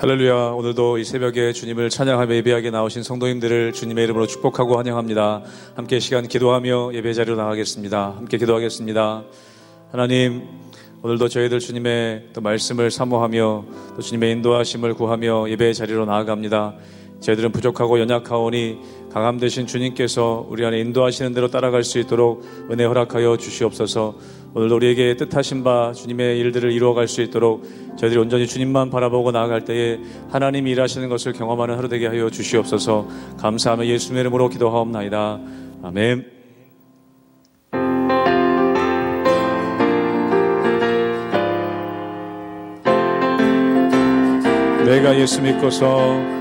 할렐루야. 오늘도 이 새벽에 주님을 찬양하며 예배하게 나오신 성도님들을 주님의 이름으로 축복하고 환영합니다. 함께 시간 기도하며 예배 자리로 나가겠습니다. 함께 기도하겠습니다. 하나님, 오늘도 저희들 주님의 또 말씀을 사모하며 또 주님의 인도하심을 구하며 예배 자리로 나아갑니다. 저희들은 부족하고 연약하오니 강함 되신 주님께서 우리 안에 인도하시는 대로 따라갈 수 있도록 은혜 허락하여 주시옵소서. 오늘도 우리에게 뜻하신 바 주님의 일들을 이루어갈 수 있도록 저희들이 온전히 주님만 바라보고 나아갈 때에 하나님이 일하시는 것을 경험하는 하루 되게 하여 주시옵소서. 감사하며 예수님의 이름으로 기도하옵나이다. 아멘. 내가 예수 믿고서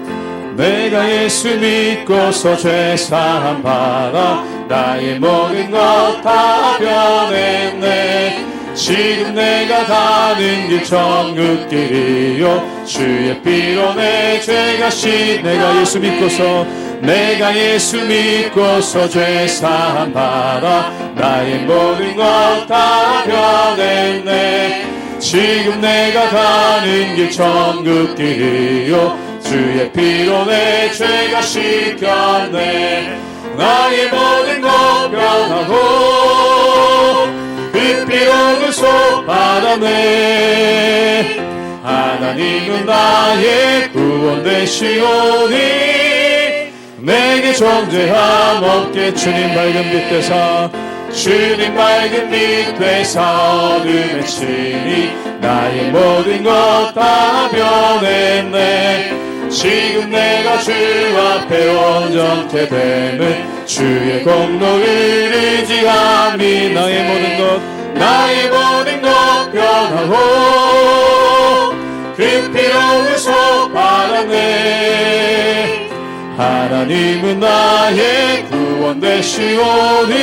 내가 예수 믿고서 죄 사함 받아 나의 모든 것 다 변했네. 지금 내가 가는 길 천국길이요. 주의 피로 내 죄가 씻 내가 예수 믿고서 내가 예수 믿고서 죄 사함 받아 나의 모든 것 다 변했네. 지금 내가 가는 길 천국길이요 주의 피로 내 죄가 씻겼네 나의 모든 것 변하고 그 피로 그속 받았네 하나님은 나의 구원 되시오니 내게 존재함 없게 주님 밝은 빛 되사 주님 밝은 빛 되사 어둠에 치니 나의 모든 것 다 변했네 지금 내가 주 앞에 온전케 되는 주의 공로를 의지함이 나의 모든 것 나의 모든 것 변하고 그 피로 의속 받았네. 하나님은 나의 구원 되시오니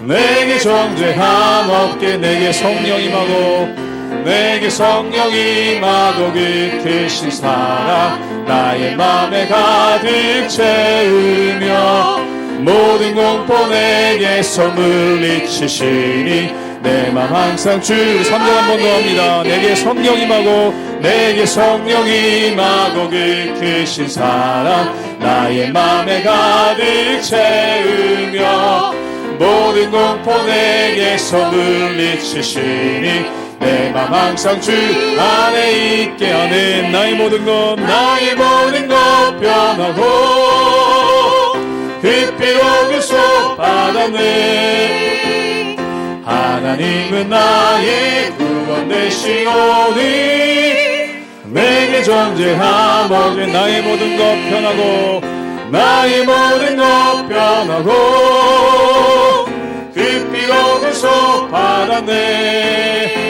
내게 정죄함 없게 내게 성령 임하고 내게 성령 임하고 깊으신 사랑 나의 맘에 가득 채우며 모든 공포 내게서 물리치시니 내맘 항상 주 3절 한 번 더 합니다. 내게 성령 임하고 내게 성령 임하고 깊으신 사랑 나의 맘에 가득 채우며 모든 공포 내게서 물리치시니 내맘 항상 주 안에 있게 하는 나의 모든 것 나의 모든 것 변하고 그 피로 그속 받았네 하나님은 나의 구원 되시오니 내게 없게 나의 모든 것 변하고 나의 모든 것 변하고 그 피로 그속 받았네 하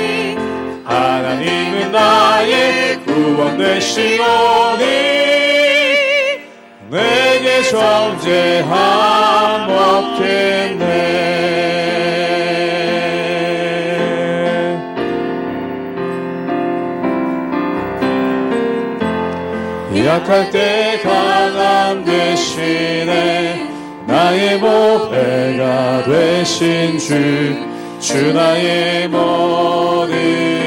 나의 구원 되시오니 내게 존재함 없겠네. 약할 때 강함 되시네 나의 보배가 되신 주, 주 나의 모든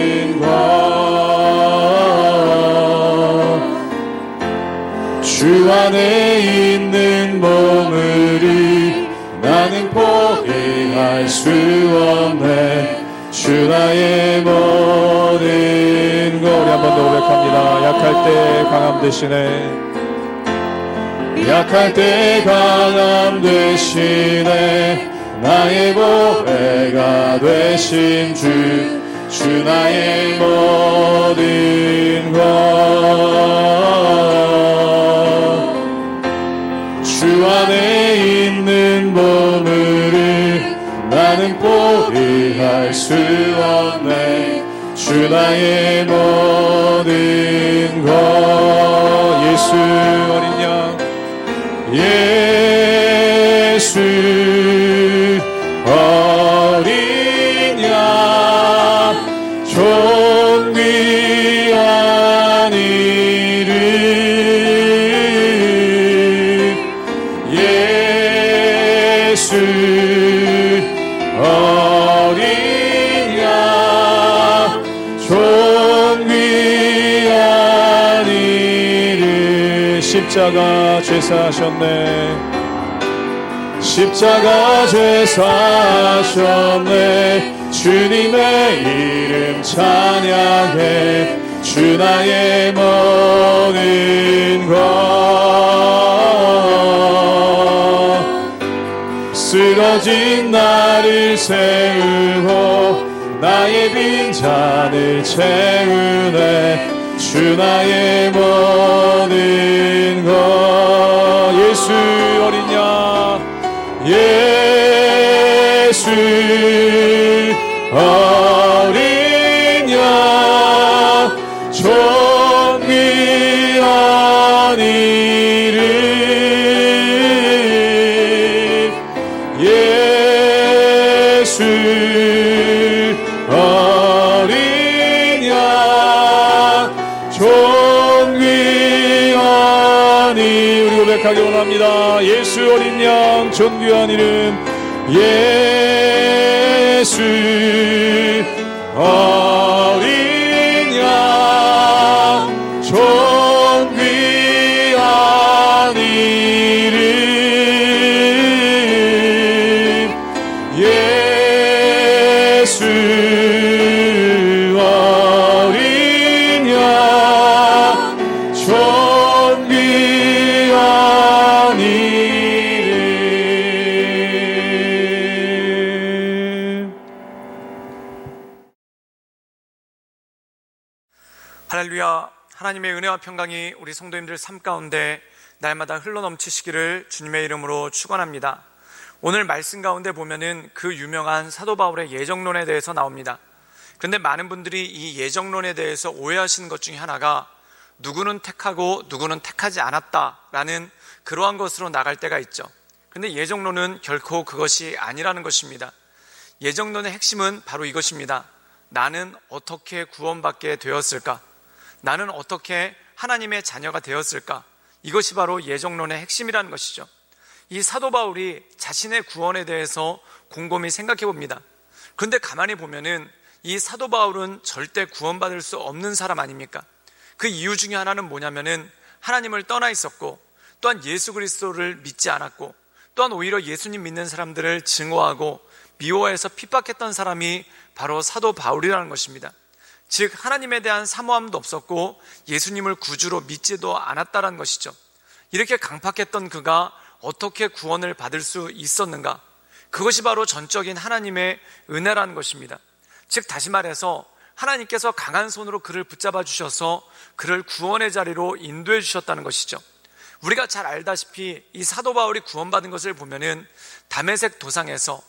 주 안에 있는 보물이 나는 포기할 수 없네. 주 나의 모든 것. 우리 한 번 더 고백합니다. 약할 때 강함 되시네. 약할 때 강함 되시네 나의 보배가 되신 주, 주 나의 모든 것. 수 없네. 주 나의 모든 것. 예수 어린 양. 예수 십자가 죄사하셨네. 십자가 죄사하셨네. 주님의 이름 찬양해. 주 나의 모든 것 쓰러진 나를 세우고 나의 빈잔을 채우네. 주 나의 모 예수 어린 양 존귀한 이름 우리 고백하기 원합니다. 예수 어린 양 존귀한 이름 예수 할렐루야. 하나님의 은혜와 평강이 우리 성도님들 삶 가운데 날마다 흘러 넘치시기를 주님의 이름으로 축원합니다. 오늘 말씀 가운데 보면은 그 유명한 사도 바울의 예정론에 대해서 나옵니다. 그런데 많은 분들이 이 예정론에 대해서 오해하시는 것 중에 하나가 누구는 택하고 누구는 택하지 않았다라는 그러한 것으로 나갈 때가 있죠. 근데 예정론은 결코 그것이 아니라는 것입니다. 예정론의 핵심은 바로 이것입니다. 나는 어떻게 구원받게 되었을까? 나는 어떻게 하나님의 자녀가 되었을까? 이것이 바로 예정론의 핵심이라는 것이죠. 이 사도 바울이 자신의 구원에 대해서 곰곰이 생각해 봅니다. 그런데 가만히 보면은 이 사도 바울은 절대 구원받을 수 없는 사람 아닙니까? 그 이유 중에 하나는 뭐냐면은 하나님을 떠나 있었고 또한 예수 그리스도를 믿지 않았고 또한 오히려 예수님 믿는 사람들을 증오하고 미워해서 핍박했던 사람이 바로 사도 바울이라는 것입니다. 즉 하나님에 대한 사모함도 없었고 예수님을 구주로 믿지도 않았다라는 것이죠. 이렇게 강팍했던 그가 어떻게 구원을 받을 수 있었는가? 그것이 바로 전적인 하나님의 은혜라는 것입니다. 즉 다시 말해서 하나님께서 강한 손으로 그를 붙잡아 주셔서 그를 구원의 자리로 인도해 주셨다는 것이죠. 우리가 잘 알다시피 이 사도 바울이 구원받은 것을 보면은 담에색 도상에서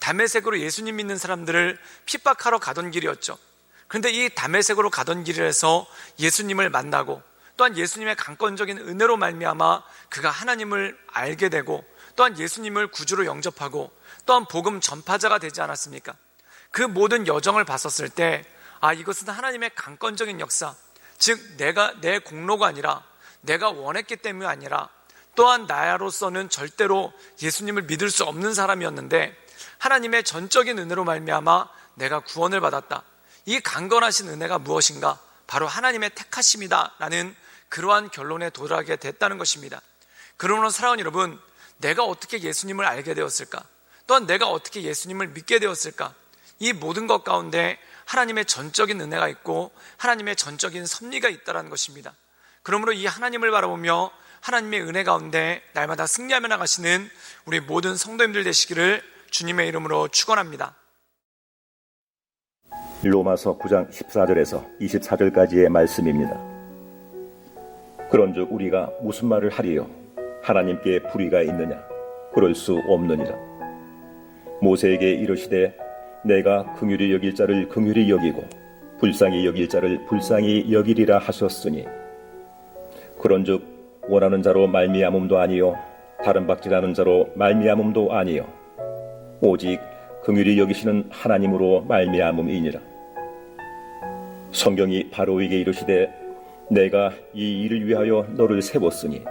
담에색으로 예수님 믿는 사람들을 핍박하러 가던 길이었죠. 그런데 이 담에색으로 가던 길에서 예수님을 만나고 또한 예수님의 강권적인 은혜로 말미암아 그가 하나님을 알게 되고 또한 예수님을 구주로 영접하고 또한 복음 전파자가 되지 않았습니까? 그 모든 여정을 봤었을 때 아, 이것은 하나님의 강권적인 역사, 즉 내가 내 공로가 아니라 내가 원했기 때문이 아니라 또한 나로서는 절대로 예수님을 믿을 수 없는 사람이었는데 하나님의 전적인 은혜로 말미암아 내가 구원을 받았다. 이 강건하신 은혜가 무엇인가? 바로 하나님의 택하심이다라는 그러한 결론에 도달하게 됐다는 것입니다. 그러므로 사랑하는 여러분, 내가 어떻게 예수님을 알게 되었을까? 또한 내가 어떻게 예수님을 믿게 되었을까? 이 모든 것 가운데 하나님의 전적인 은혜가 있고 하나님의 전적인 섭리가 있다는 것입니다. 그러므로 이 하나님을 바라보며 하나님의 은혜 가운데 날마다 승리하며 나가시는 우리 모든 성도님들 되시기를 주님의 이름으로 축원합니다. 로마서 9장 14절에서 24절까지의 말씀입니다. 그런즉 우리가 무슨 말을 하리요? 하나님께 불의가 있느냐? 그럴 수 없느니라. 모세에게 이르시되 내가 긍휼히 여길 자를 긍휼히 여기고 불쌍히 여길 자를 불쌍히 여기리라 하셨으니 그런즉 원하는 자로 말미암음도 아니요 다른 박질하는 자로 말미암음도 아니요 오직 긍휼히 여기시는 하나님으로 말미암음이니라. 성경이 바로에게 이르시되 내가 이 일을 위하여 너를 세웠으니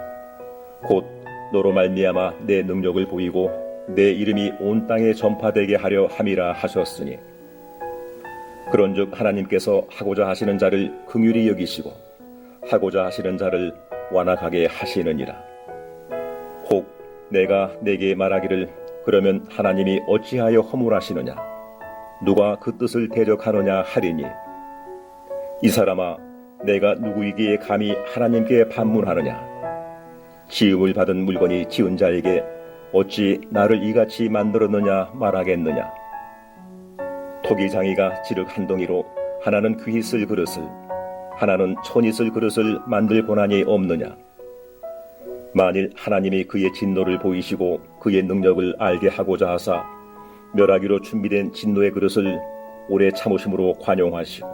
곧 너로 말미암아 내 능력을 보이고 내 이름이 온 땅에 전파되게 하려 함이라 하셨으니. 그런즉 하나님께서 하고자 하시는 자를 긍휼히 여기시고 하고자 하시는 자를 완악하게 하시느니라. 혹 내가 내게 말하기를 그러면 하나님이 어찌하여 허물하시느냐? 누가 그 뜻을 대적하느냐 하리니? 이 사람아 내가 누구이기에 감히 하나님께 반문하느냐? 지음을 받은 물건이 지은 자에게 어찌 나를 이같이 만들었느냐 말하겠느냐? 토기장이가 지륵 한 덩이로 하나는 귀히 쓸 그릇을 하나는 천이 쓸 그릇을 만들 고난이 없느냐? 만일 하나님이 그의 진노를 보이시고 그의 능력을 알게 하고자 하사 멸하기로 준비된 진노의 그릇을 오래 참으심으로 관용하시고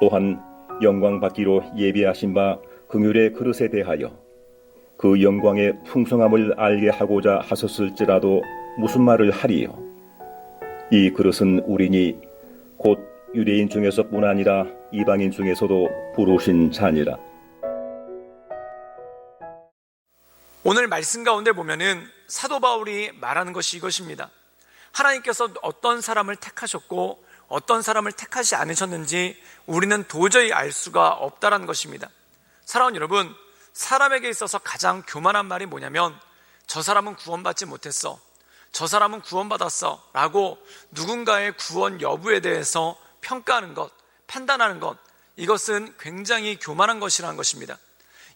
또한 영광 받기로 예비하신 바 긍휼의 그릇에 대하여 그 영광의 풍성함을 알게 하고자 하셨을지라도 무슨 말을 하리요 이 그릇은 우리니 곧 유대인 중에서뿐 아니라 이방인 중에서도 부르신 자니라 오늘 말씀 가운데 보면은 사도 바울이 말하는 것이 이것입니다. 하나님께서 어떤 사람을 택하셨고 어떤 사람을 택하지 않으셨는지 우리는 도저히 알 수가 없다라는 것입니다. 사랑하는 여러분, 사람에게 있어서 가장 교만한 말이 뭐냐면 저 사람은 구원받지 못했어. 저 사람은 구원받았어. 라고 누군가의 구원 여부에 대해서 평가하는 것, 판단하는 것, 이것은 굉장히 교만한 것이라는 것입니다.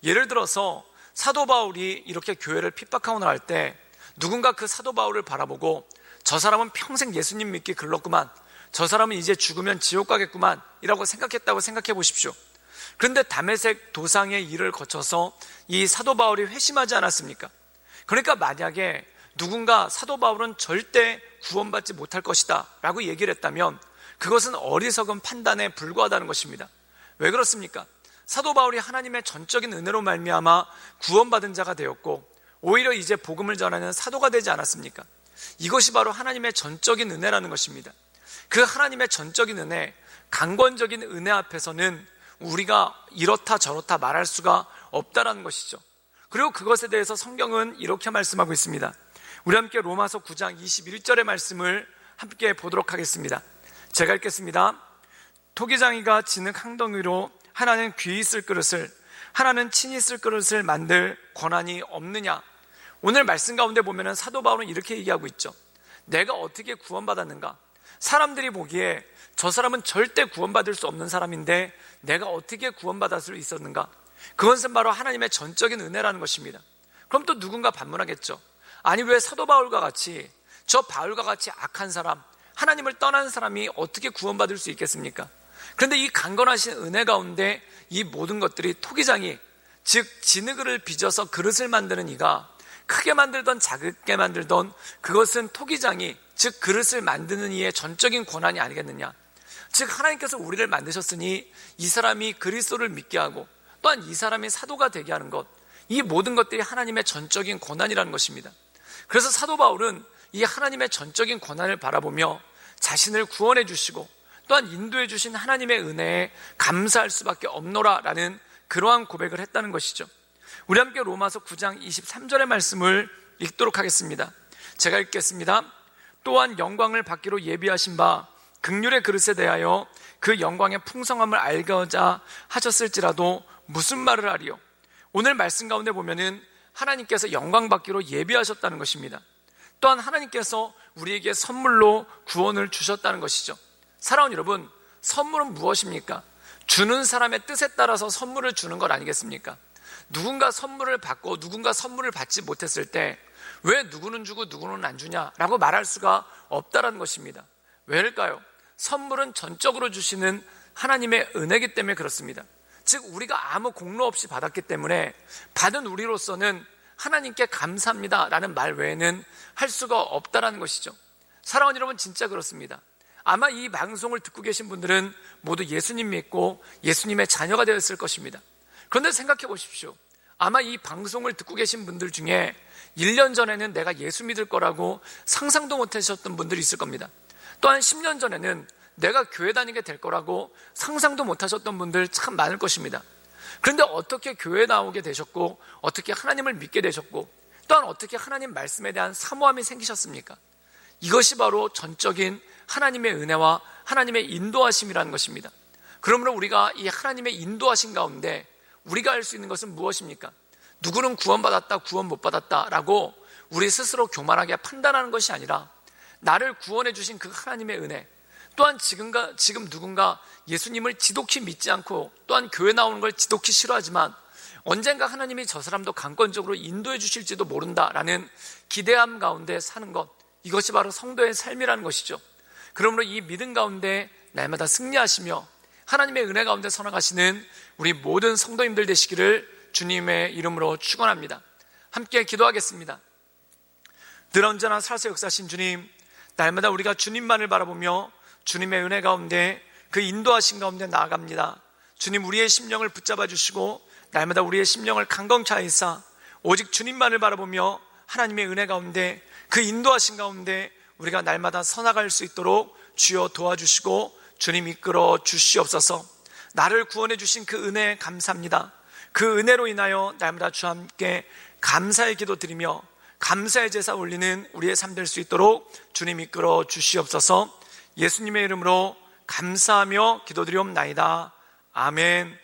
예를 들어서 사도 바울이 이렇게 교회를 핍박하고 나갈 때 누군가 그 사도 바울을 바라보고 저 사람은 평생 예수님 믿기 글렀구만. 저 사람은 이제 죽으면 지옥 가겠구만. 이라고 생각했다고 생각해 보십시오. 그런데 담에색 도상의 일을 거쳐서 이 사도 바울이 회심하지 않았습니까? 그러니까 만약에 누군가 사도 바울은 절대 구원받지 못할 것이다 라고 얘기를 했다면 그것은 어리석은 판단에 불과하다는 것입니다. 왜 그렇습니까? 사도 바울이 하나님의 전적인 은혜로 말미암아 구원받은 자가 되었고 오히려 이제 복음을 전하는 사도가 되지 않았습니까? 이것이 바로 하나님의 전적인 은혜라는 것입니다. 그 하나님의 전적인 은혜, 강권적인 은혜 앞에서는 우리가 이렇다 저렇다 말할 수가 없다라는 것이죠. 그리고 그것에 대해서 성경은 이렇게 말씀하고 있습니다. 우리 함께 로마서 9장 21절의 말씀을 함께 보도록 하겠습니다. 제가 읽겠습니다. 토기장이가 진흙 항덩이로 하나는 귀히 쓸 그릇을 하나는 친히 쓸 그릇을 만들 권한이 없느냐? 오늘 말씀 가운데 보면은 사도 바울은 이렇게 얘기하고 있죠. 내가 어떻게 구원받았는가? 사람들이 보기에 저 사람은 절대 구원받을 수 없는 사람인데 내가 어떻게 구원받을 수 있었는가? 그것은 바로 하나님의 전적인 은혜라는 것입니다. 그럼 또 누군가 반문하겠죠. 아니 왜 사도 바울과 같이 저 바울과 같이 악한 사람, 하나님을 떠난 사람이 어떻게 구원받을 수 있겠습니까? 그런데 이 강건하신 은혜 가운데 이 모든 것들이 토기장이 즉 진흙을 빚어서 그릇을 만드는 이가 크게 만들던 작게 만들던 그것은 토기장이 즉 그릇을 만드는 이의 전적인 권한이 아니겠느냐 즉 하나님께서 우리를 만드셨으니 이 사람이 그리스도를 믿게 하고 또한 이 사람이 사도가 되게 하는 것 이 모든 것들이 하나님의 전적인 권한이라는 것입니다 그래서 사도 바울은 이 하나님의 전적인 권한을 바라보며 자신을 구원해 주시고 또한 인도해 주신 하나님의 은혜에 감사할 수밖에 없노라라는 그러한 고백을 했다는 것이죠. 우리 함께 로마서 9장 23절의 말씀을 읽도록 하겠습니다. 제가 읽겠습니다. 또한 영광을 받기로 예비하신 바 극률의 그릇에 대하여 그 영광의 풍성함을 알고자 하셨을지라도 무슨 말을 하리요? 오늘 말씀 가운데 보면은 하나님께서 영광 받기로 예비하셨다는 것입니다. 또한 하나님께서 우리에게 선물로 구원을 주셨다는 것이죠. 사랑하는 여러분, 선물은 무엇입니까? 주는 사람의 뜻에 따라서 선물을 주는 것 아니겠습니까? 누군가 선물을 받고 누군가 선물을 받지 못했을 때 왜 누구는 주고 누구는 안 주냐라고 말할 수가 없다라는 것입니다. 왜일까요? 선물은 전적으로 주시는 하나님의 은혜기 때문에 그렇습니다. 즉 우리가 아무 공로 없이 받았기 때문에 받은 우리로서는 하나님께 감사합니다라는 말 외에는 할 수가 없다라는 것이죠. 사랑하는 여러분 진짜 그렇습니다. 아마 이 방송을 듣고 계신 분들은 모두 예수님 믿고 예수님의 자녀가 되었을 것입니다. 그런데 생각해 보십시오. 아마 이 방송을 듣고 계신 분들 중에 1년 전에는 내가 예수 믿을 거라고 상상도 못 하셨던 분들이 있을 겁니다. 또한 10년 전에는 내가 교회 다니게 될 거라고 상상도 못 하셨던 분들 참 많을 것입니다. 그런데 어떻게 교회 나오게 되셨고, 어떻게 하나님을 믿게 되셨고, 또한 어떻게 하나님 말씀에 대한 사모함이 생기셨습니까? 이것이 바로 전적인 하나님의 은혜와 하나님의 인도하심이라는 것입니다. 그러므로 우리가 이 하나님의 인도하심 가운데 우리가 할 수 있는 것은 무엇입니까? 누구는 구원받았다, 구원 못 받았다라고 우리 스스로 교만하게 판단하는 것이 아니라 나를 구원해 주신 그 하나님의 은혜, 또한 지금가, 지금 누군가 예수님을 지독히 믿지 않고 또한 교회 나오는 걸 지독히 싫어하지만 언젠가 하나님이 저 사람도 강권적으로 인도해 주실지도 모른다라는 기대함 가운데 사는 것, 이것이 바로 성도의 삶이라는 것이죠. 그러므로 이 믿음 가운데 날마다 승리하시며 하나님의 은혜 가운데 선언하시는 우리 모든 성도님들 되시기를 주님의 이름으로 축원합니다. 함께 기도하겠습니다. 늘 언제나 살아서 역사하신 주님, 날마다 우리가 주님만을 바라보며 주님의 은혜 가운데 그 인도하신 가운데 나아갑니다. 주님 우리의 심령을 붙잡아 주시고 날마다 우리의 심령을 강건케 하사 오직 주님만을 바라보며 하나님의 은혜 가운데 그 인도하신 가운데 우리가 날마다 서나갈 수 있도록 주여 도와주시고 주님 이끌어 주시옵소서. 나를 구원해 주신 그 은혜 감사합니다. 그 은혜로 인하여 날마다 주와 함께 감사의 기도 드리며 감사의 제사 올리는 우리의 삶 될 수 있도록 주님 이끌어 주시옵소서. 예수님의 이름으로 감사하며 기도드리옵나이다. 아멘.